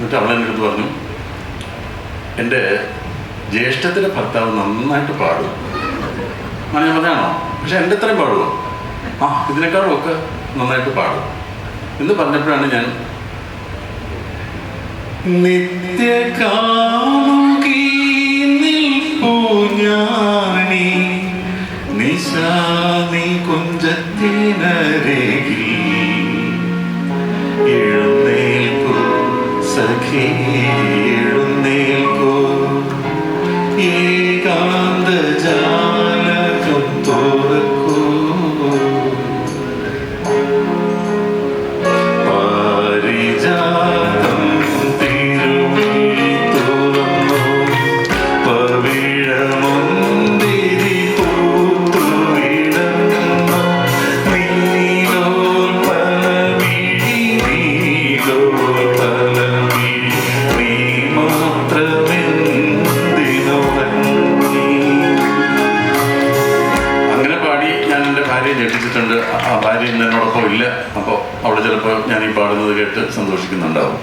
എന്നിട്ട് അവൾ എന്റെ അടുത്ത് പറഞ്ഞു എന്റെ ജ്യേഷ്ഠത്തിന്റെ ഭർത്താവ് നന്നായിട്ട് പാടും. അങ്ങനെ ഞാൻ പറഞ്ഞാണോ പക്ഷെ എന്റെ അത്രയും പാടുമോ ആ ഇതിനേക്കാളും ഒക്കെ നന്നായിട്ട് പാടും. എന്ന് പറഞ്ഞപ്പോഴാണ് ഞാൻ നിത്യകാമുകി നിശാനി കുഞ്ചത്തിനരകിൽ എഴുന്നേൽക്കൂ ഈ ജാലകം ഭാര്യയെ ഞെട്ടിച്ചിട്ടുണ്ട്. ആ- ഭാര്യ ഇന്ന് എന്നോടൊപ്പം ഇല്ല. അപ്പോൾ അവിടെ ചിലപ്പോൾ ഞാൻ ഈ പാടുന്നത് കേട്ട് സന്തോഷിക്കുന്നുണ്ടാവും.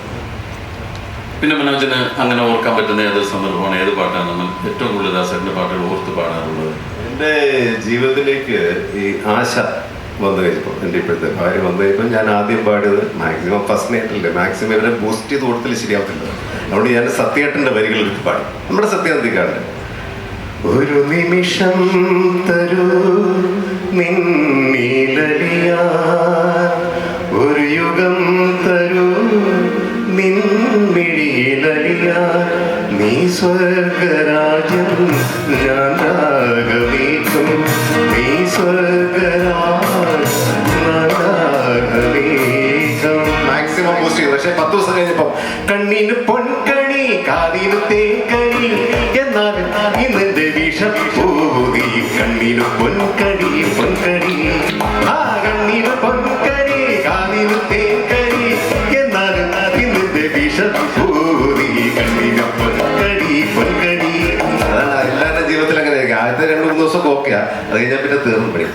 പിന്നെ മനോജന് അങ്ങനെ ഓർക്കാൻ പറ്റുന്ന ഏതൊരു സന്ദർഭമാണ്? ഏത് പാട്ടാണ്? നമ്മൾ ഏറ്റവും കൂടുതൽ ദാസന്റെ പാട്ടുകൾ ഓർത്ത് പാടാറുള്ളത്. എന്റെ ജീവിതത്തിലേക്ക് ഈ ആശ വന്നു കഴിഞ്ഞപ്പോൾ എന്റെ ഇപ്പോഴത്തെ ഭാര്യ വന്നു കഴിഞ്ഞപ്പോൾ ഞാൻ ആദ്യം പാടിയത് മാക്സിമം ഫസ്റ്റ് നൈറ്റല്ലേ മാക്സിമം ഇവരെ ബൂസ്റ്റ് ചെയ്ത് കൊടുത്താൽ ശരിയാവത്തില്ല. അതുകൊണ്ട് ഞാൻ സത്യേട്ടന്റെ പാടും പാടി. നമ്മുടെ സത്യാന്തിക്കാണ്ട് ഒരു നിമിഷം തരൂ നിന്നീലലിയ ഒരു യുഗം തരൂ നിൻമിഴിയിലലിയ നീ സ്വർഗരാജം ഞാൻ രാഗമീക്കും നീ രാഗമീക്കും മാക്സിമം പോസ്റ്റ് ചെയ്തു. പക്ഷേ പത്ത് ദിവസം കഴിഞ്ഞപ്പം കണ്ണിന് പൊൻകണി കാതിന് തേക്കണി എന്നാൽ ഇന്നെന്റെ വിഷം പൂതി കണ്ണിന് പൊൻകടി പൊൻകടി. ആ കണ്ണിന് പൊൻകടി കാതിന് തേൻകടി. എന്നാലും ഇന്നെന്റെ വിഷം പൂതി കണ്ണിന് പൊൻകടി പൊൻകടി. എല്ലാവരുടെ ജീവിതത്തിൽ അങ്ങനെ ആദ്യത്തെ രണ്ട് മൂന്ന് ദിവസം ഓക്കെയാ. അത് കഴിഞ്ഞാൽ പിന്നെ തീർന്നു. പണി